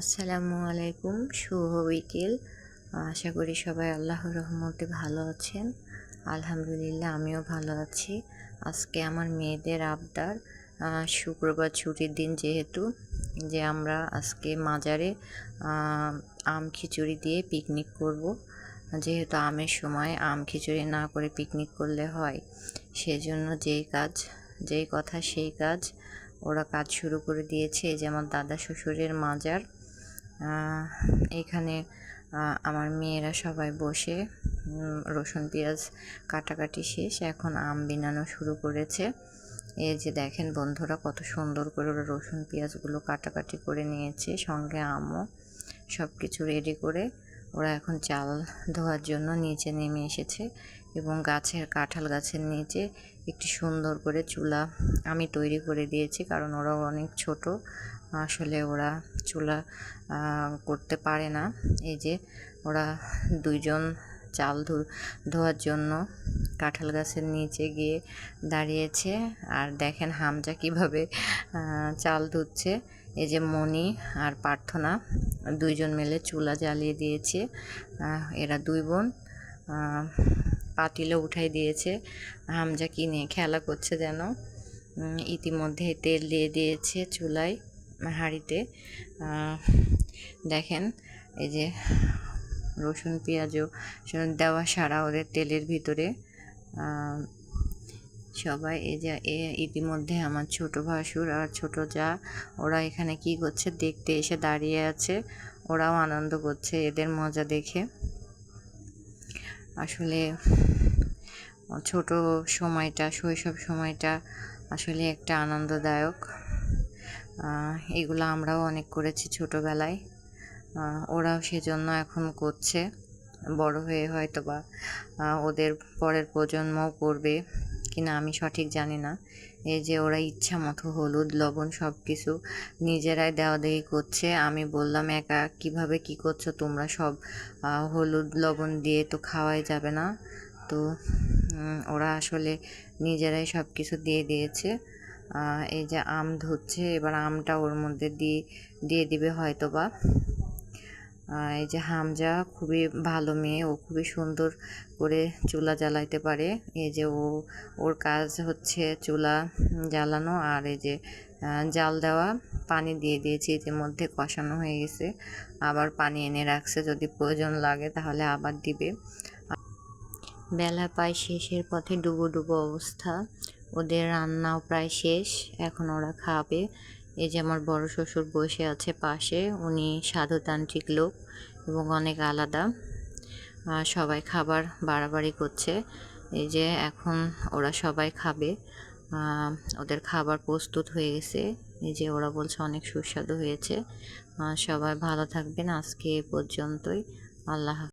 আসসালামু আলাইকুম, শুভ বিকেল। আশা করি সবাই আল্লাহর রহমতে ভালো আছেন। আলহামদুলিল্লাহ, আমিও ভালো আছি। আজকে আমার মেয়েদের আবদার শুক্রবার ছুটির দিন যেহেতু, যে আমরা আজকে মাজারে আম খিচুড়ি দিয়ে পিকনিক করব। যেহেতু আমের সময়, আম খিচুড়ি না করে পিকনিক করলে হয়। সেজন্য যেই কাজ, যেই কথা সেই কাজ, ওরা কাজ শুরু করে দিয়েছে। এই যে আমার দাদা শ্বশুরের মাজার এখানে আমার মেয়েরা সবাই বসে রসুন পেঁয়াজ কাটাকাটি শেষ, এখন আম বিনানো শুরু করেছে। এই যে দেখেন বন্ধুরা কত সুন্দর করে ওরা রসুন পেঁয়াজগুলো কাটাকাটি করে নিয়েছে, সঙ্গে আমও সব কিছু রেডি করে ওরা এখন চাল ধোয়ার জন্য নিচে নেমে এসেছে এবং গাছের কাঁঠাল গাছের নিচে একটি সুন্দর করে চুলা আমি তৈরি করে দিয়েছি কারণ ওরা অনেক ছোট আসলে ওরা চুলা করতে পারে না। এই যে ওরা দুইজন চাল ধোয়ার জন্য কাঁঠাল গাছের নিচে গিয়ে দাঁড়িয়েছে। আর দেখেন হামজা কীভাবে চাল ধুচ্ছে। এই যে মণি আর প্রার্থনা দুইজন মিলে চুলা জ্বালিয়ে দিয়েছে। এরা দুই বোন পাতিলে উঠাই দিয়েছে। হামজা কিনে খেলা করছে যেন? ইতিমধ্যে তেল দিয়ে দিয়েছে চুলায়। হাঁড়িতে। দেখেন, এই যে রসুন পেঁয়াজও দেওয়া সারা ওদের তেলের ভিতরে। সবাই এই যে, এ, ইতিমধ্যে আমার ছোট ভাসুর আর ছোট যা, ওরা এখানে কি করছে, দেখতে এসে দাঁড়িয়ে আছে। ওরাও আনন্দ করছে, এদের মজা দেখে। আসলে, ছোট সময়টা, শৈশব সময়টা আসলে একটা আনন্দদায়ক। এগুলো আমরাও অনেক করেছি ছোটোবেলায়। ওরাও সেজন্য এখন করছে। বড় হয়ে হয়তো বা ওদের পরের প্রজন্মও করবে কিনা আমি সঠিক জানি না। এই যে ওরা ইচ্ছা মতো হলুদ, লবণ সব কিছু নিজেরাই দেওয়া দেওয়ি করছে। আমি বললাম, একা কীভাবে কি করছ? তোমরা সব হলুদ, লবণ দিয়ে তো খাওয়াই যাবে না। তো ওরা আসলে নিজেরাই সব কিছু দিয়ে দিয়েছে। এই যে আম ধুচ্ছে, এবার আমটা ওর মধ্যে দিয়ে দিয়ে দিবে হয়তো বা এই যে হামজা খুবই ভালো মেয়ে, ও খুবই সুন্দর করে চুলা জ্বালাইতে পারে। এই যে ও, ওর কাজ হচ্ছে চুলা জ্বালানো আর এই যে জাল দেওয়া, পানি দিয়ে দিয়েছি, ইতিমধ্যে কষানো হয়ে গেছে। আবার পানি এনে রাখছে, যদি প্রয়োজন লাগে তাহলে আবার দিবে। বেলা পায় শেষের পথে ডুবো ডুবো অবস্থা। ওদের রান্নাও প্রায় শেষ। এখন ওরা খাবে। এই যে আমার বড় শ্বশুর বসে আছে পাশে, উনি সাধুতান্ত্রিক লোক এবং অনেক আলাদা। সবাই খাবার বাড়াবাড়ি করছে। এই যে এখন ওরা সবাই খাবে। ওদের খাবার প্রস্তুত হয়ে গেছে। এই যে ওরা বলছে অনেক সুস্বাদু হয়েছে। সবাই ভালো থাকবেন। আজকে এ পর্যন্তই। আল্লাহ।